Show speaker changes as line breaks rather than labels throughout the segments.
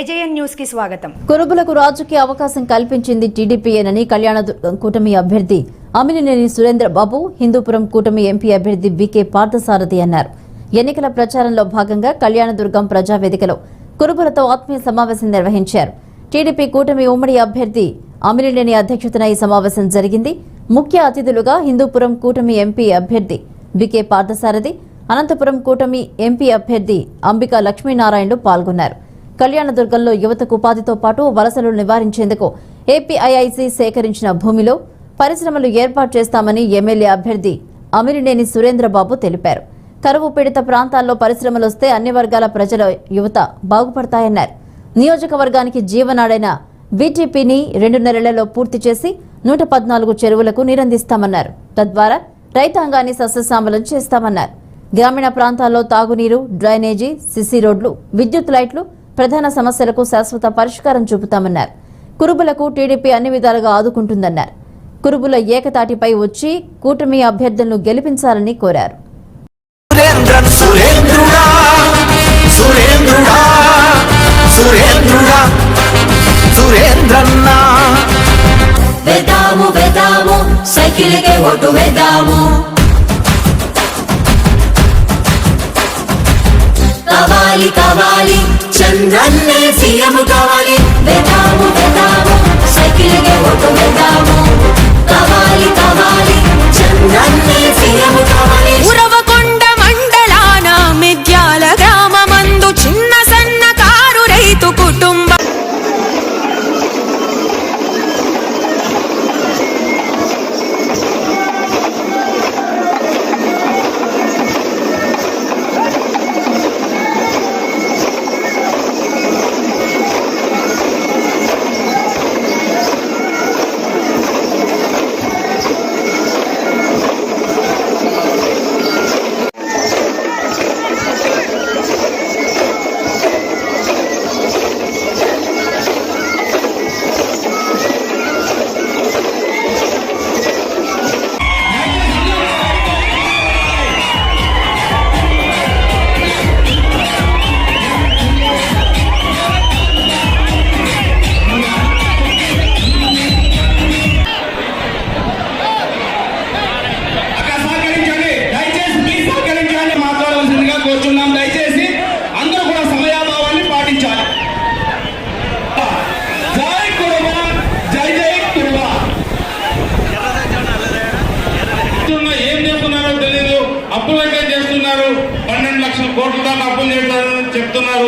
AJN న్యూస్కి స్వాగతం.
కురుబులకు రాజకీయ అవకాశం కల్పించింది టీడీపీయేనని కళ్యాణదుర్గం కూటమి అభ్యర్థి అమినినేని సురేంద్ర బాబు హిందూపురం కూటమి ఎంపీ అభ్యర్థి వికే పార్థసారథి అన్నారు. ఎన్నికల ప్రచారంలో భాగంగా కళ్యాణదుర్గం ప్రజావేదికలో కురుబులతో ఆత్మీయ సమావేశం నిర్వహించారు. టీడీపీ కూటమి ఉమ్మడి అభ్యర్థి అమినినేని అధ్యక్షతన ఈ సమావేశం జరిగింది. ముఖ్య అతిథులుగా హిందూపురం కూటమి ఎంపీ అభ్యర్థి వికే పార్థసారథి అనంతపురం కూటమి ఎంపీ అభ్యర్థి అంబికా లక్ష్మీనారాయణలు పాల్గొన్నారు. కళ్యాణదుర్గంలో యువతకు ఉపాధితో పాటు వలసలు నివారించేందుకు ఏపీఐఐసి సేకరించిన భూమిలో పరిశ్రమలు ఏర్పాటు చేస్తామని ఎమ్మెల్యే అభ్యర్థి అమిరినేని సురేంద్రబాబు తెలిపారు. కరువు పీడిత ప్రాంతాల్లో పరిశ్రమలు వస్తే అన్ని వర్గాల ప్రజల యువత బాగుపడతాయన్నారు. నియోజకవర్గానికి జీవనాడైన బీటీపీని రెండు నెలలలో పూర్తి చేసి నూట పద్నాలుగు చెరువులకు నీరందిస్తామన్నారు. తద్వారా రైతాంగాన్ని సస్యశ్యామలం చేస్తామన్నారు. గ్రామీణ ప్రాంతాల్లో తాగునీరు డ్రైనేజీ సిసి రోడ్లు విద్యుత్ లైట్లు ప్రధాన సమస్యలకు శాశ్వత పరిష్కారం చూపుతామన్నారు. కురుబులకు టీడీపీ అన్ని విధాలుగా ఆదుకుంటుందన్నారు. కురుబుల ఏకతాటిపై వచ్చి కూటమి అభ్యర్థులను గెలిపించాలని కోరారు.
వెదాము వెదాము సైకిల్కే ఒట్టు వెదాము కావాలి కావాలి చంద్రన్నే సీఎం కావాలి. వెదాము వెదాము సైకిల్కే ఒట్టు వెదాము కావాలి కావాలి. చంద్రన్నే సీఎం కావాలి.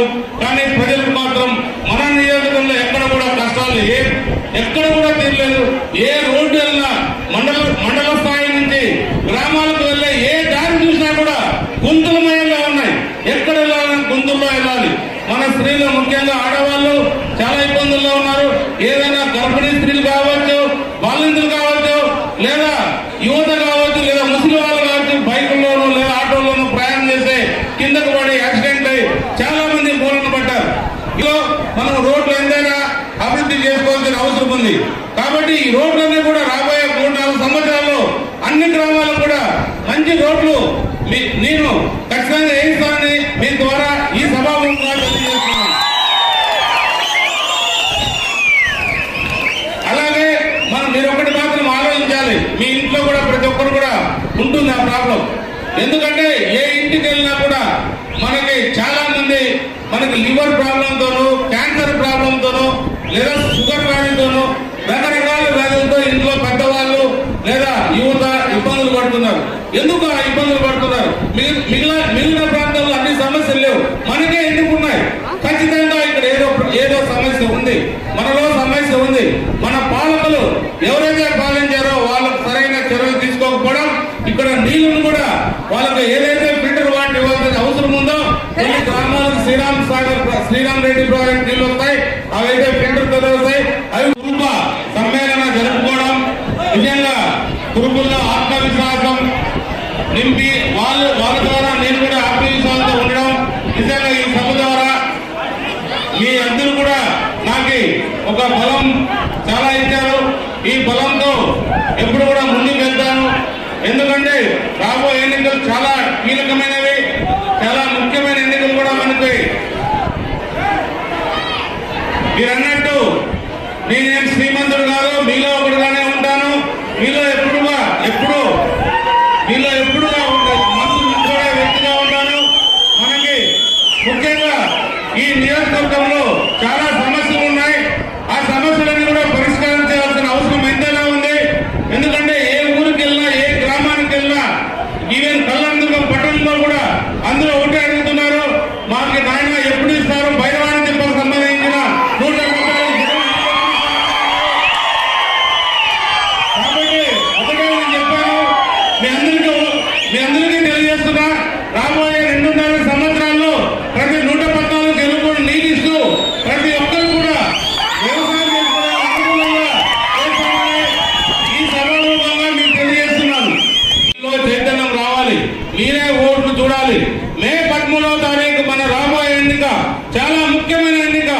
time ఉంది. కాబట్టి ఈ రోడ్లన్నీ కూడా రాబోయే మూడు నాలుగు సంవత్సరాల్లో అన్ని గ్రామాలకు కూడా మంచి రోడ్లు నేను ఖచ్చితంగా వేయిస్తానని మీ ద్వారా ఈ సభా అలాగే మనం మీరు ఒకటి మాత్రం ఆలోచించాలి. మీ ఇంట్లో కూడా ప్రతి ఒక్కరు కూడా ఉంటుంది ఆ ప్రాబ్లం. ఎందుకంటే ఏ ఇంటికి వెళ్ళినా కూడా మనకి చాలా మంది మనకి లివర్ ప్రాబ్లంతోనూ క్యాన్సర్ ప్రాబ్లంతోనూ లేదా షుగర్ వ్యాధితోనూ రకరకాల వ్యాధులతో ఇంట్లో పెద్దవాళ్ళు లేదా యువత ఇబ్బందులు పడుతున్నారు ఎందుకు ఆ ఇబ్బందులు పడుతున్నారు? మిగిలిన మిగిలిన ప్రాంతాల్లో అన్ని సమస్యలు లేవు. మనకే ఎందుకు ఉన్నాయి ఖచ్చితంగా ఇక్కడ ఏదో ఏదో సమస్య ఉంది. మనలో సమస్య ఉంది. మన పాలకులు ఎవరైతే పాలించారో వాళ్ళకు సరైన చర్యలు తీసుకోకపోవడం ఇక్కడ నీళ్ళను కూడా వాళ్ళకి ఏదైతే ఫిల్టర్ వాటర్ ఇవ్వాల్సిన అవసరం ఉందో కొన్ని గ్రామాలకు శ్రీరామ్ సాగర్ శ్రీరామ్ రెడ్డి ప్రాజెక్ట్ నీళ్ళు వస్తాయి. అవైతే ఫిల్టర్తో అవి కురుప సమ్మేళన జరుపుకోవడం నిజంగా కురుపుల్లో ఆత్మవిశ్వాసం నింపి వాళ్ళు వాళ్ళ ద్వారా నేను కూడా ఆత్మవిశ్వాసంతో ఉండడం. నిజంగా ఈ సభ ద్వారా మీ అందరూ కూడా నాకు ఒక బలం చాలా ఇచ్చారు. ఈ బలంతో ఎప్పుడు కూడా ముందుకు వెళ్తాను. ఎందుకంటే రాబోయే ఎన్నికలు చాలా కీలకమైనవి చాలా ముఖ్యమైన ఎన్నికలు కూడా మనకి మీరు అన్నట్టు నేనేం శ్రీమంతుడు కాదు మీలో ఒకటిగానే ఉంటాను. మీలో ఎప్పుడు మీలో ఎప్పుడుగా ఉంటాను మనసు చూడే వ్యక్తిగా ఉంటాను మనకి ముఖ్యంగా ఈ నియోజకవర్గంలో చాలా సమస్యలు ఉన్నాయి ఆ సమస్యలన్నీ కూడా పరిష్కారం చేయాల్సిన అవసరం ఎంతైనా ఉంది ఎందుకంటే ఏ ఊరికి వెళ్ళినా ఏ గ్రామానికి వెళ్ళినా ఈవెన్ కళ్ళందుకం పట్టణంలో కూడా అందరూ ఒకటే అడుగుతున్నారు మాకు నాయన ఎప్పుడు ఇస్తారు బైరవాణి చెప్పకు సంబంధించిన నూట రూపాయలు జగన్ కాబట్టి ఒకటే నేను చెప్పాను మీ అందరికీ మీ అందరికీ తెలియజేస్తున్నా రాబోయే రెండున్నర సంవత్సరాల్లో ప్రతి నూట పద్నాలుగు గెలుపులు నీటిస్తూ ప్రతి ఒక్కరు కూడా వ్యవసాయం చేసుకునే అనుకూలంగా చేస్తామని ఈ సభాముఖంగా మీకు తెలియజేస్తున్నాను లో చైతన్యం రావాలి మీరే ఓట్లు చూడాలి మే పదమూడవ తారీఖు మన రాబోయే ఎన్నిక చాలా ముఖ్యమైన ఎన్నిక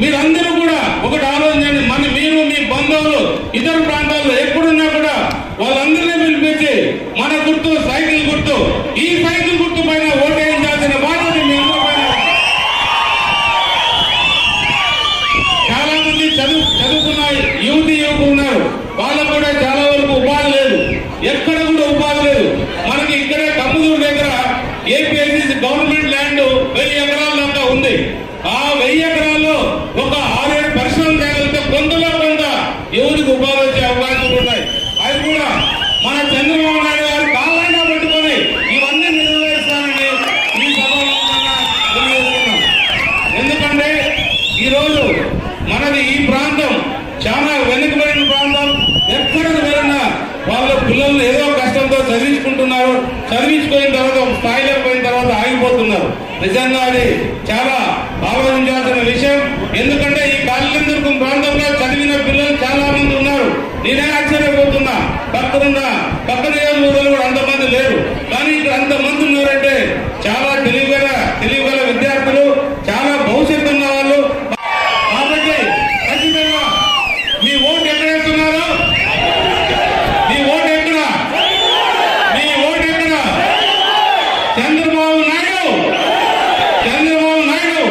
మీరందరూ కూడా ఒకటి ఆలోచించండి మన మీరు మీ బంధువులు ఇతర ప్రాంతాల్లో ఎక్కడున్నా కూడా వాళ్ళందరినీ పిలిపించి మన గుర్తు సైకిల్ గుర్తు ఈ సైకిల్ గుర్తు పైన ఓటేయించాల్సిన బాధ్యత మీ అందరి పైన ఉంది. చాలా మంది చదువు చదువుకున్న యువతి యువకులు ఉన్నారు వాళ్ళకు కూడా చాలా వరకు ఉపాధి లేదు ఎక్కడ కూడా ఉపాధి లేదు మనకి ఇక్కడే కమ్ముదూరు దగ్గర ఏపీఎస్సీ గవర్నమెంట్ ల్యాండ్ వెయ్యి ఎకరాల దాకా ఉంది. ఆ వెయ్యి ఎకరాలు ఒక ఆరేడు పరిశ్రమలు చేయగలిగితే కొంతలో కొంత ఎవరికి ఉపాధి వచ్చే అవకాశాలు ఉన్నాయి అది కూడా మన చంద్రబాబు నాయుడు గారు కాళ్ళైనా పెట్టుకొని ఇవన్నీ నెరవేరుస్తానని ఈ సభాముఖంగా తెలియజేస్తున్నాం ఎందుకంటే ఈరోజు మనది ఈ ప్రాంతం చాలా వెనుకబడిన ప్రాంతం ఎక్కడికి వెళ్ళినా వాళ్ళ పిల్లల్ని ఏదో కష్టంతో చదివించుకుంటున్నారు చదివించుకున్న తర్వాత ఒక స్థాయిలోకి పోయిన తర్వాత ఆగిపోతున్నారు నిజంగా అది చాలా ఆలోచించాల్సిన విషయం. ఎందుకంటే ఈ కాళిందుర్గం ప్రాంతంలో చదివిన పిల్లలు చాలా మంది ఉన్నారు. నేనే ఆశ్చర్యపోతున్నా. భక్తులున్నా పక్క నియోజకవర్గంలో కూడా అంతమంది లేరు కానీ ఇక్కడ అంతమంది ఉన్నారంటే చాలా తెలివిగల తెలివిగల విద్యార్థులు చాలా భవిష్యత్తు ఉన్న వాళ్ళు కాబట్టి ఖచ్చితంగా మీ ఓటు ఎక్కడ వేస్తున్నారు మీ ఓటు ఎక్కడ మీ ఓటు ఎక్కడ చంద్రబాబు నాయుడు చంద్రబాబు నాయుడు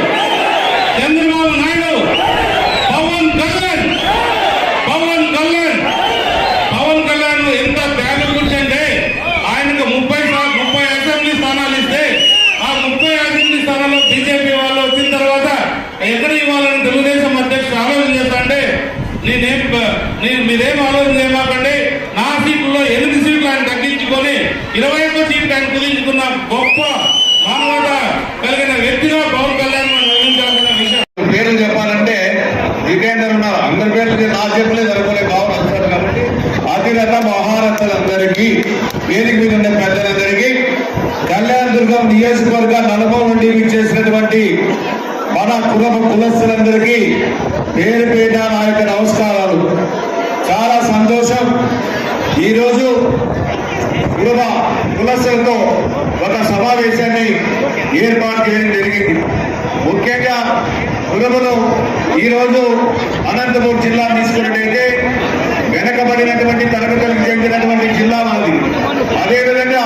చంద్రబాబు నాయుడు పవన్ కళ్యాణ్ పవన్ కళ్యాణ్ పవన్ కళ్యాణ్ ఎంత త్యాగ గురించి అంటే ఆయనకు ముప్పై సా- ముప్పై అసెంబ్లీ స్థానాలు ఇస్తే ఆ ముప్పై అసెంబ్లీ స్థానాల్లో బీజేపీ వాళ్ళు వచ్చిన తర్వాత ఎక్కడ ఇవ్వాలని తెలుగుదేశం అధ్యక్షుడు ఆలోచన చేస్తా అంటే నేనేం ప- నేను మీరేం ఆలోచన చేయమాకండి నా సీట్లలో ఎనిమిది సీట్లు ఆయన తగ్గించుకొని ఇరవై ఒక్క సీట్లు ఆయన కుదించుకున్న గొప్ప మానవత కలిగిన వ్యక్తిగా పవన్ కళ్యాణ్ మనం వర్ణించాల్సిన విషయం
పేర్లు చెప్పాలంటే జితేందర్ ఉన్నారు అందరి పేర్లు నేను నా చెప్పలేదు అనుకునే భావన వస్తారు కాబట్టి అతిరథ మహారథులందరికీ వేదిక మీద ఉన్న పెద్దలందరికీ కళ్యాణ దుర్గం నియోజకవర్గ నలభై నుండి చేసినటువంటి మన కుల కులస్తులందరికీ పేరు పేట నా యొక్క నమస్కారాలు. చాలా సంతోషం. ఈరోజు కుల కులస్తులతో ఒక సమావేశాన్ని ఏర్పాటు చేయడం జరిగింది. ముఖ్యంగా కులములు ఈరోజు అనంతపూర్ జిల్లా తీసుకున్నట్టయితే వెనకబడినటువంటి తరగతులకు చెందినటువంటి జిల్లా మాది. అదేవిధంగా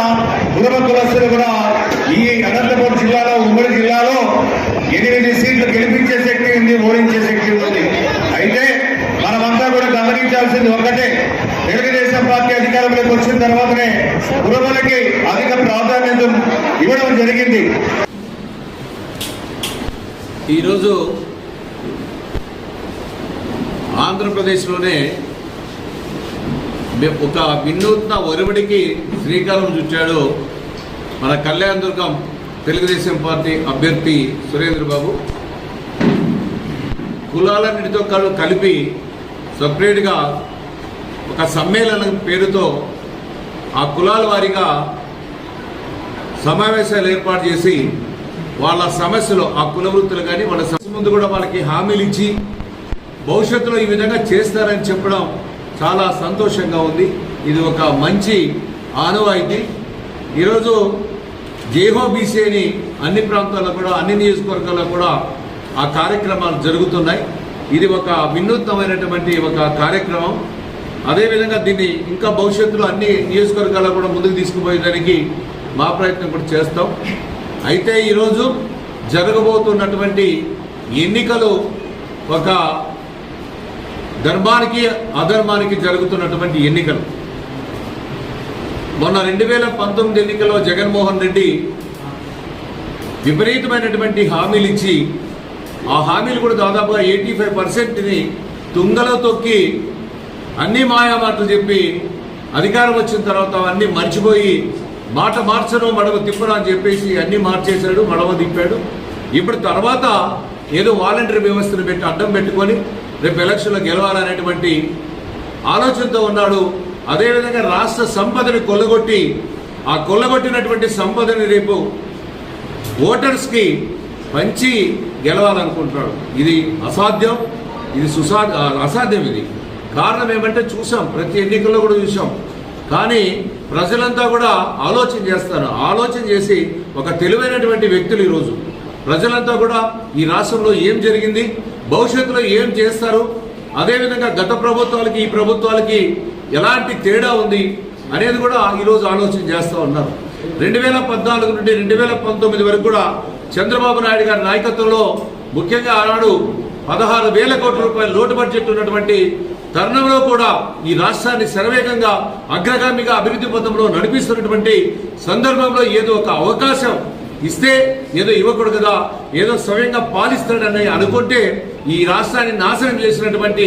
పురమ కులస్తులు కూడా ఈ అనంతపురం జిల్లాలో ఉమ్మడి జిల్లాలో ఎనిమిది సీట్లు గెలిపించే శక్తి ఉంది ఓడించే శక్తి ఉంది. అయితే మనమంతా కూడా గమనించాల్సింది ఒకటే. తెలుగుదేశం పార్టీ అధికారంలోకి వచ్చిన తర్వాతనే కులములకి అధిక ప్రాధాన్యత ఇవ్వడం జరిగింది.
ఈరోజు ఆంధ్రప్రదేశ్లోనే ఒక వినూత్న ఒరవడికి శ్రీకారం చుట్టాడు మన కళ్యాణ్ దుర్గం తెలుగుదేశం పార్టీ అభ్యర్థి సురేంద్ర బాబు కులాలన్నిటితో కలిపి సపరేట్గా ఒక సమ్మేళనం పేరుతో ఆ కులాల వారిగా సమావేశాలు ఏర్పాటు చేసి వాళ్ళ సమస్యలు ఆ కులవృత్తులు కానీ వాళ్ళ సమస్య ముందు కూడా వాళ్ళకి హామీలు ఇచ్చి భవిష్యత్తులో ఈ విధంగా చేస్తారని చెప్పడం చాలా సంతోషంగా ఉంది. ఇది ఒక మంచి ఆనవాయితీ. ఈరోజు జేహో బీసీ అన్ని ప్రాంతాల్లో కూడా అన్ని నియోజకవర్గాల్లో కూడా ఆ కార్యక్రమాలు జరుగుతున్నాయి. ఇది ఒక వినూత్నమైనటువంటి ఒక కార్యక్రమం. అదేవిధంగా దీన్ని ఇంకా భవిష్యత్తులో అన్ని నియోజకవర్గాల్లో కూడా ముందుకు తీసుకుపోయేదానికి మా ప్రయత్నం కూడా చేస్తాం. అయితే ఈరోజు జరగబోతున్నటువంటి ఎన్నికలు ఒక ధర్మానికి అధర్మానికి జరుగుతున్నటువంటి ఎన్నికలు. మొన్న రెండు వేల పంతొమ్మిది ఎన్నికల్లో జగన్మోహన్ రెడ్డి విపరీతమైనటువంటి హామీలు ఇచ్చి ఆ హామీలు కూడా దాదాపుగా ఎయిటీ ఫైవ్ పర్సెంట్ని తుంగలో తొక్కి అన్ని మాయామాటలు చెప్పి అధికారం వచ్చిన తర్వాత అన్ని మర్చిపోయి మాట మార్చను మడవ తిప్పను అని చెప్పేసి అన్ని మార్చేశాడు మడవ తిప్పాడు. ఇప్పుడు తర్వాత ఏదో వాలంటరీ వ్యవస్థను పెట్టి అడ్డం పెట్టుకొని రేపు ఎలక్షన్లో గెలవాలనేటువంటి ఆలోచనతో ఉన్నాడు. అదేవిధంగా రాష్ట్ర సంపదని కొల్లగొట్టి ఆ కొల్లగొట్టినటువంటి సంపదని రేపు ఓటర్స్కి పంచి గెలవాలనుకుంటున్నాడు. ఇది అసాధ్యం ఇది సుసా అసాధ్యం ఇది. కారణం ఏమంటే చూసాం ప్రతి ఎన్నికల్లో కూడా చూసాం. కానీ ప్రజలంతా కూడా ఆలోచన చేస్తారు. ఆలోచన చేసి ఒక తెలివైనటువంటి వ్యక్తులు ఈరోజు. ప్రజలంతా కూడా ఈ రాష్ట్రంలో ఏం జరిగింది? భవిష్యత్తులో ఏం చేస్తారు? అదేవిధంగా గత ప్రభుత్వాలకి ఈ ప్రభుత్వాలకి ఎలాంటి తేడా ఉంది అనేది కూడా ఈరోజు ఆలోచన చేస్తూ ఉన్నారు. రెండు వేల పద్నాలుగు నుండి రెండు వేల పంతొమ్మిది వరకు కూడా చంద్రబాబు నాయుడు గారి నాయకత్వంలో ముఖ్యంగా ఆనాడు పదహారు వేల కోట్ల రూపాయల లోటు బడ్జెట్ ఉన్నటువంటి తరుణంలో కూడా ఈ రాష్ట్రాన్ని శరవేగంగా అగ్రగామిగా అభివృద్ధి పథంలో నడిపిస్తున్నటువంటి సందర్భంలో ఏదో ఒక అవకాశం ఇస్తే ఏదో ఇవ్వకూడదు కదా ఏదో స్వయంగా పాలిస్తాడని అనుకుంటే ఈ రాష్ట్రాన్ని నాశనం చేసినటువంటి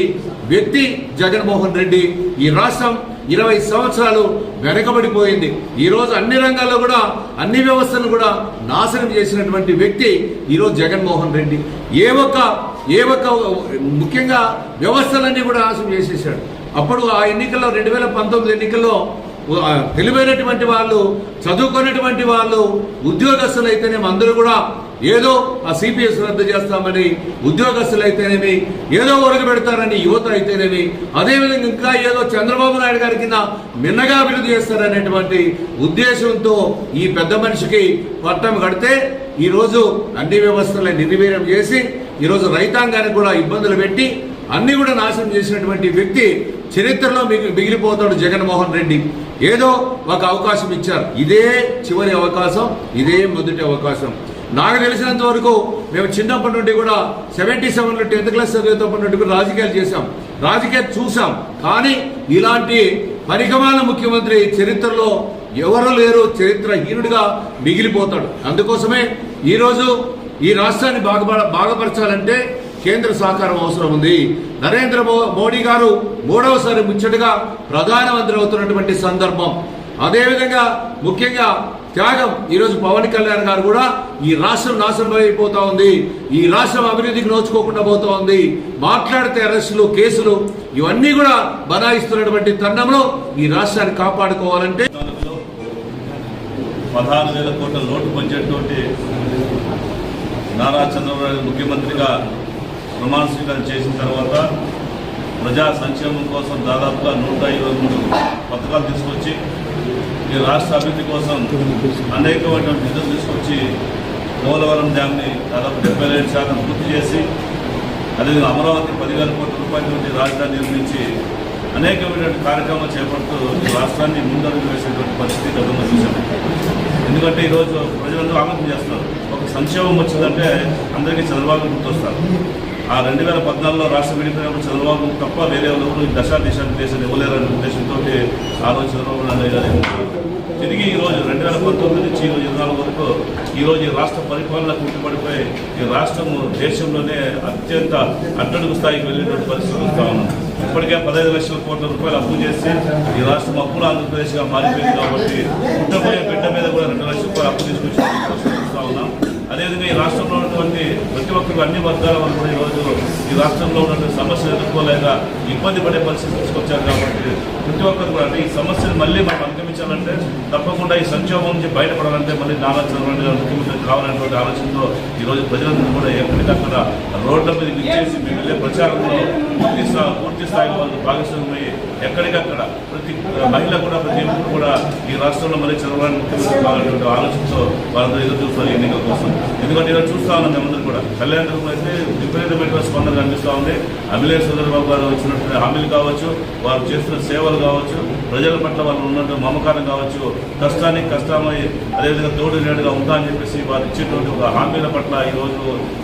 వ్యక్తి జగన్మోహన్ రెడ్డి. ఈ రాష్ట్రం ఇరవై సంవత్సరాలు వెనకబడిపోయింది. ఈరోజు అన్ని రంగాల్లో కూడా అన్ని వ్యవస్థలను కూడా నాశనం చేసినటువంటి వ్యక్తి ఈరోజు జగన్మోహన్ రెడ్డి. ఏ ఒక్క ఏ ఒక్క ముఖ్యంగా వ్యవస్థలన్నీ కూడా నాశనం చేసేసాడు అప్పుడు ఆ ఎన్నికల్లో రెండు వేల పంతొమ్మిది ఎన్నికల్లో తెలివైనటువంటి వాళ్ళు చదువుకున్నటువంటి వాళ్ళు ఉద్యోగస్తులు అయితేనే అందరూ కూడా ఏదో ఆ సిపిఎస్ రద్దు చేస్తామని ఉద్యోగస్తులు అయితేనేమి ఏదో ఒరగ పెడతారని యువత అయితేనేమి అదేవిధంగా ఇంకా ఏదో చంద్రబాబు నాయుడు గారి కింద మిన్నగా అభివృద్ధి చేస్తారనేటువంటి ఉద్దేశంతో ఈ పెద్ద మనిషికి పట్టం కడితే ఈరోజు అన్ని వ్యవస్థలను నిర్వీర్యం చేసి ఈరోజు రైతాంగానికి కూడా ఇబ్బందులు పెట్టి అన్ని కూడా నాశనం చేసినటువంటి వ్యక్తి చరిత్రలో మిగి మిగిలిపోతాడు జగన్మోహన్ రెడ్డి. ఏదో ఒక అవకాశం ఇచ్చారు. ఇదే చివరి అవకాశం ఇదే మొదటి అవకాశం. నాకు తెలిసినంత వరకు మేము చిన్నప్పటి నుండి కూడా సెవెంటీ సెవెన్లో టెన్త్ క్లాస్ చదివేటప్పటి నుండి కూడా రాజకీయాలు చేశాం. రాజకీయాలు చూసాం కానీ ఇలాంటి పరిగమాల ముఖ్యమంత్రి చరిత్రలో ఎవరు లేరు చరిత్రహీనుడిగా మిగిలిపోతాడు. అందుకోసమే ఈరోజు ఈ రాష్ట్రాన్ని బాగా బాగుపరచాలంటే కేంద్ర సహకారం అవసరం ఉంది. నరేంద్ర మోడీ గారు మూడవసారి ముచ్చటగా ప్రధానమంత్రి అవుతున్నటువంటి సందర్భం. అదేవిధంగా ముఖ్యంగా త్యాగం. ఈరోజు పవన్ కళ్యాణ్ గారు కూడా ఈ రాష్ట్రం నాశనం అయిపోతా ఉంది. ఈ రాష్ట్రం అభివృద్ధికి నోచుకోకుండా పోతా ఉంది. మాట్లాడితే అరెస్టులు కేసులు ఇవన్నీ కూడా బనాయిస్తున్నటువంటి తరుణంలో ఈ రాష్ట్రాన్ని కాపాడుకోవాలంటే
పదహారు వేల కోట్ల లోటు పంచేటువంటి నారా చంద్రబాబు ముఖ్యమంత్రిగా ప్రమాణ స్వీకారం చేసిన తర్వాత ప్రజా సంక్షేమం కోసం దాదాపుగా నూట ఇరవై మూడు పథకాలు తీసుకొచ్చి ఈ రాష్ట్ర అభివృద్ధి కోసం అనేకమైన నిధులు తీసుకొచ్చి పోలవరం డ్యామ్ని దాదాపు డెబ్బై ఐదు శాతం పూర్తి చేసి అదేవిధంగా అమరావతి పదివేల కోట్ల రూపాయలు నుండి రాజధాని నిర్మించి అనేకమైనటువంటి కార్యక్రమాలు చేపడుతూ ఈ రాష్ట్రాన్ని ముందడుగు వేసేటువంటి పరిస్థితి గతంలో చూసాం ఎందుకంటే ఈరోజు ప్రజలందరూ ఆనందం చేస్తారు ఒక సంక్షేమం వచ్చిందంటే అందరికీ చంద్రబాబు గుర్తొస్తారు. ఆ రెండు వేల పద్నాలుగులో రాష్ట్ర విడిపోయినప్పుడు చంద్రబాబు తప్ప వేరే ఎవరు ఈ దశా దిశ దేశం ఇవ్వలేరనే ఉద్దేశంతో ఆ రోజు చంద్రబాబు నాయుడు గారు తిరిగి ఈరోజు రెండు వేల పంతొమ్మిది నుంచి ఈ రోజు ఇరవై నాలుగు వరకు ఈ రోజు ఈ రాష్ట్ర పరిపాలన కుంటుపడిపోయి ఈ రాష్ట్రము దేశంలోనే అత్యంత అట్టడుగు స్థాయికి వెళ్ళేటువంటి పరిస్థితి చూస్తా ఉన్నాం ఇప్పటికే పదహైదు లక్షల కోట్ల రూపాయలు అప్పు చేసి ఈ రాష్ట్రం అప్పులు ఆంధ్రప్రదేశ్గా మారిపోయింది కాబట్టి పుట్టబోయే బిడ్డ మీద కూడా రెండు లక్షల రూపాయలు అప్పు తీసుకొచ్చి పరిస్థితి ఉన్నాం. అదేవిధంగా ఈ రాష్ట్రంలో ఉన్నటువంటి ప్రతి ఒక్కరు అన్ని వర్గాల వల్ల కూడా ఈరోజు ఈ రాష్ట్రంలో ఉన్నటువంటి సమస్యలు ఎదుర్కోలేక ఇబ్బంది పడే పరిస్థితి తీసుకొచ్చారు కాబట్టి ప్రతి ఒక్కరు కూడా అంటే ఈ సమస్యను మళ్ళీ మనం అధిగమించాలంటే తప్పకుండా ఈ సంక్షోభం నుంచి బయటపడాలంటే మళ్ళీ నారా చంద్రబాబు గారు ముఖ్యమంత్రి కావాలనేటువంటి ఆలోచనతో ఈరోజు ప్రజలందరూ కూడా ఎక్కడికక్కడ రోడ్ల మీద విచ్చేసి మేము వెళ్ళే ప్రచారంలో పూర్తి పూర్తి స్థాయిలో వాళ్ళు భాగస్వామ్యమై ఎక్కడికక్కడ ప్రతి మహిళ కూడా ప్రతి ఒక్కరు కూడా ఈ రాష్ట్రంలో మళ్ళీ చంద్రబాబు ముఖ్యమంత్రి కావాలనేటువంటి ఆలోచనతో వాళ్ళందరూ ఎదురు చూస్తారు ఎన్నికల కోసం. ఎందుకంటే ఇలా చూస్తా ఉన్నాం మేమందరూ కూడా. కళ్యాణం అయితే విపరీతమైన స్పందన కనిపిస్తూ ఉంది. అభిలేష్ చంద్రబాబు గారు వచ్చినటువంటి హామీలు కావచ్చు వారు చేస్తున్న సేవలు కావచ్చు ప్రజల పట్ల వాళ్ళు ఉన్నట్టు మమకారం కావచ్చు కష్టానికి కష్టమై అదేవిధంగా తోడు నేడుగా ఉంటా అని చెప్పేసి వారు ఇచ్చేటువంటి ఒక హామీల పట్ల ఈరోజు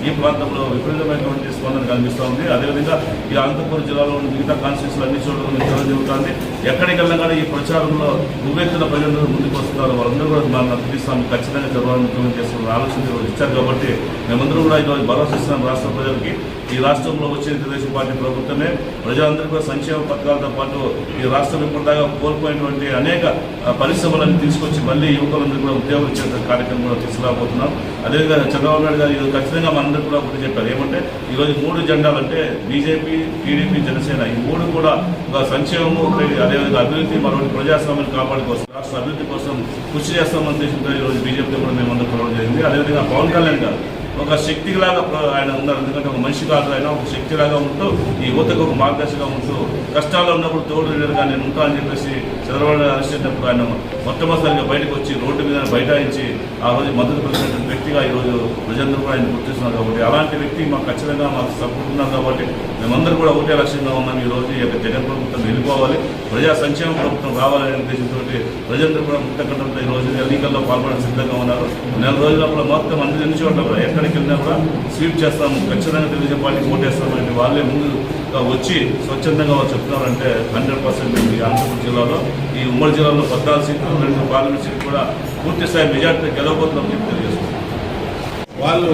ఈ ప్రాంతంలో విపరీతమైనటువంటి స్పందన కనిపిస్తూ ఉంది. అదేవిధంగా ఈ అనంతపురం జిల్లాలో ఉన్న మిగతా కాన్స్టిట్యూన్సీలు అన్ని చోట్ల నిర్వహణ జరుగుతుంది. ఎక్కడికి కానీ ఈ ప్రచారంలో ఉవ్వెత్తున ప్రజలు ముందుకు వస్తున్నారు. వాళ్ళందరూ కూడా మనం అర్థిస్తాం ఖచ్చితంగా జరగాలని చేస్తున్న ఆలోచన ఇచ్చారు కాబట్టి మేమందరూ కూడా ఈరోజు భరోసా ఇస్తున్నాం రాష్ట్ర ప్రజలకి. ఈ రాష్ట్రంలో వచ్చే తెలుగుదేశం పార్టీ ప్రభుత్వమే ప్రజలందరికీ కూడా సంక్షేమ పథకాలతో పాటు ఈ రాష్ట్రం ఇప్పటిదాకా కోల్పోయినటువంటి అనేక ఆ, పరిశ్రమలను తీసుకొచ్చి మళ్ళీ యువకులందరూ కూడా ఉద్యోగం ఇచ్చే కార్యక్రమం కూడా తీసుకురాబోతున్నాం. అదేవిధంగా చంద్రబాబు నాయుడు గారు ఈరోజు ఖచ్చితంగా మనందరూ కూడా ఒకటి చెప్పారు. ఏమంటే ఈరోజు మూడు జెండాలు అంటే బీజేపీ టీడీపీ జనసేన ఈ మూడు కూడా ఒక సంక్షేమము అదేవిధంగా అభివృద్ధి మరొకటి ప్రజాస్వామ్యం కాపాడుకోవచ్చు రాష్ట్ర అభివృద్ధి కోసం కృషి చేస్తామని తెలిసిన ఈరోజు బీజేపీతో కూడా మేము అందరూ కలవడం జరిగింది. అదేవిధంగా పవన్ కళ్యాణ్ గారు ఒక శక్తిలాగా ఆయన ఉన్నారు. ఎందుకంటే ఒక మనిషి కాదు ఆయన ఒక శక్తిలాగా ఉంటూ ఈ యువతకు ఒక మార్గదర్శిగా ఉంటూ కష్టాల్లో ఉన్నప్పుడు తోడు నీడగా నేను ఉంటా అని చెప్పేసి చంద్రబాబు నాయుడు అరెస్ట్ చేసినప్పుడు ఆయన మొట్టమొదటిసారిగా బయటకు వచ్చి రోడ్డు బైఠాయించి ఆ రోజు మద్దతు పలికినటువంటి వ్యక్తిగా ఈరోజు ప్రజలందరూ కూడా ఆయన గుర్తిస్తున్నారు కాబట్టి అలాంటి వ్యక్తి మాకు ఖచ్చితంగా మాకు సపోర్ట్ ఉన్నారు కాబట్టి మేమందరూ కూడా ఒకటే లక్ష్యంగా ఉన్నాం ఈ రోజు ఈ యొక్క జగన్ ప్రభుత్వం వెళ్ళిపోవాలి. ప్రజా సంక్షేమ ప్రభుత్వం రావాలనే ఉద్దేశంతో ప్రజలందరూ కూడా ముక్తకంఠంతో ఈ రోజు ఎన్నికల్లో పాల్గొనడానికి సిద్ధంగా ఉన్నారు. నెల రోజుల కూడా మొత్తం అన్ని అన్ని చోట్ల కూడా ఎక్కడికి వెళ్ళినా కూడా స్వీప్ చేస్తాము. ఖచ్చితంగా తెలుగుదేశం పార్టీకి ఓటేస్తామని వాళ్ళే ముందుగా వచ్చి స్వచ్ఛందంగా చెప్తున్నారంటే హండ్రెడ్ పర్సెంట్ ఈ అనంతపురం జిల్లాలో. ఈ ఉమ్మడి జిల్లాలో పద్నాలుగు సీట్లు రెండు పార్లమెంట్ సీట్లు కూడా పూర్తి స్థాయి మెజార్టీ గెలవబోతున్నామని చెప్పి తెలియజేస్తున్నాం.
వాళ్ళు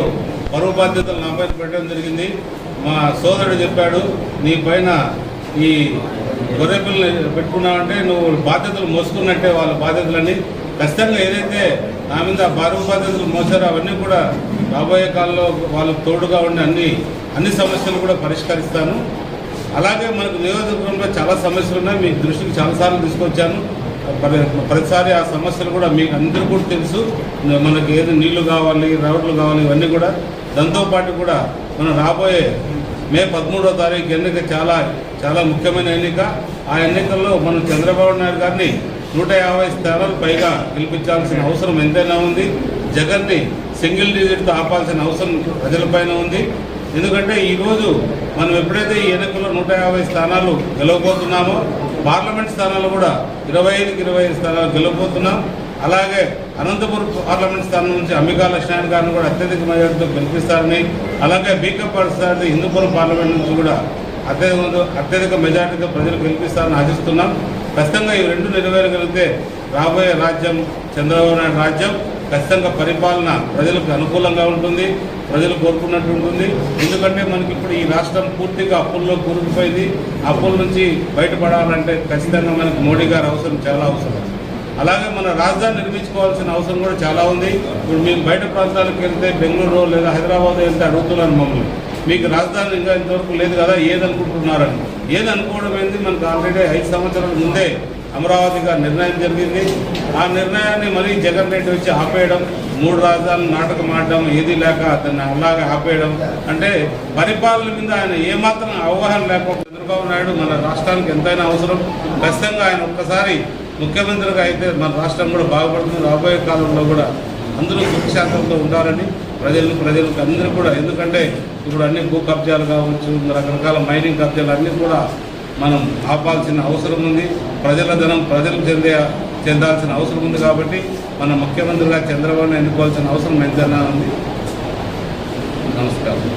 పరువు బాధ్యతలు నా పైన పెట్టడం జరిగింది. మా సోదరుడు చెప్పాడు నీ పైన ఈ గొర్రె పిల్లలు పెట్టుకున్నావంటే నువ్వు బాధ్యతలు మోసుకున్నట్టే వాళ్ళ బాధ్యతలని ఖచ్చితంగా ఏదైతే నా మీద బరువు బాధ్యతలు మోసారో అవన్నీ కూడా రాబోయే కాలంలో వాళ్ళకు తోడుగా ఉండి అన్ని అన్ని సమస్యలు కూడా పరిష్కరిస్తాను. అలాగే మనకు నియోజకవర్గంలో చాలా సమస్యలు ఉన్నాయి. మీ దృష్టికి చాలాసార్లు తీసుకొచ్చాను. ప్రతిసారి ఆ సమస్యలు కూడా మీకు అందరికీ కూడా తెలుసు. మనకి ఏది నీళ్ళు కావాలి రోడ్లు కావాలి ఇవన్నీ కూడా. దాంతోపాటు కూడా మనం రాబోయే మే పదమూడో తారీఖు ఎన్నిక చాలా చాలా ముఖ్యమైన ఎన్నిక. ఆ ఎన్నికల్లో మనం చంద్రబాబు నాయుడు గారిని నూట యాభై స్థానాలు పైగా గెలిపించాల్సిన అవసరం ఎంతైనా ఉంది. జగన్ని సింగిల్ డిజిట్తో ఆపాల్సిన అవసరం ప్రజలపైన ఉంది. ఎందుకంటే ఈరోజు మనం ఎప్పుడైతే ఈ ఎన్నికల్లో నూట యాభై స్థానాలు గెలవబోతున్నామో పార్లమెంట్ స్థానాలు కూడా ఇరవై ఐదుకి ఇరవై ఐదు స్థానాలు గెలవబోతున్నాం. అలాగే అనంతపురం పార్లమెంట్ స్థానం నుంచి అంబికా లక్ష్మణ్ గారిని కూడా అత్యధిక మెజార్టీతో గెలిపిస్తారని అలాగే బీకప్ పరిస్థితి హిందూపురం పార్లమెంట్ నుంచి కూడా అత్యధిక అత్యధిక మెజార్టీతో ప్రజలు గెలిపిస్తారని ఆశిస్తున్నాం. ఖచ్చితంగా ఈ రెండు నెరవేరగలిగితే రాబోయే రాజ్యం చంద్రబాబు నాయుడు రాజ్యం. ఖచ్చితంగా పరిపాలన ప్రజలకు అనుకూలంగా ఉంటుంది ప్రజలు కోరుకున్నట్టు ఉంటుంది. ఎందుకంటే మనకి ఇప్పుడు ఈ రాష్ట్రం పూర్తిగా అప్పుల్లో కూరుకుపోయింది. అప్పుల నుంచి బయటపడాలంటే ఖచ్చితంగా మనకి మోడీ గారు అవసరం చాలా అవసరం. అలాగే మన రాజధాని నిర్మించుకోవాల్సిన అవసరం కూడా చాలా ఉంది. ఇప్పుడు మీకు బయట ప్రాంతాలకు వెళ్తే బెంగళూరు లేదా హైదరాబాద్ వెళ్తే అడుగుతున్నాను మమ్మల్ని. మీకు రాజధాని ఇంకా ఇంతవరకు లేదు కదా ఏదనుకుంటున్నారని. ఏదనుకోవడం ఏంది? మనకు ఆల్రెడీ ఐదు సంవత్సరాల ముందే అమరావతిగా నిర్ణయం జరిగింది. ఆ నిర్ణయాన్ని మళ్ళీ జగన్ రెడ్డి వచ్చి ఆపేయడం మూడు రాజధానులు నాటకం ఆడడం ఏది లేక అతన్ని అలాగే ఆపేయడం. అంటే పరిపాలన మీద ఆయన ఏమాత్రం అవగాహన లేకుండా చంద్రబాబు నాయుడు మన రాష్ట్రానికి ఎంతైనా అవసరం. ఖచ్చితంగా ఆయన ఒక్కసారి ముఖ్యమంత్రిగా అయితే మన రాష్ట్రం కూడా బాగుపడుతుంది. రాబోయే కాలంలో కూడా అందరూ సుఖశాంతంతో ఉండాలని ప్రజలు ప్రజలకు అందరూ కూడా. ఎందుకంటే ఇప్పుడు అన్ని భూ కబ్జాలు కావచ్చు రకరకాల మైనింగ్ కబ్జాలు అన్నీ కూడా మనం ఆపాల్సిన అవసరం ఉంది. ప్రజల ధనం ప్రజలకు చెందే చెందాల్సిన అవసరం ఉంది కాబట్టి మన ముఖ్యమంత్రిగా చంద్రబాబును ఎన్నుకోవాల్సిన అవసరం ఎంతైనా ఉంది. నమస్కారం.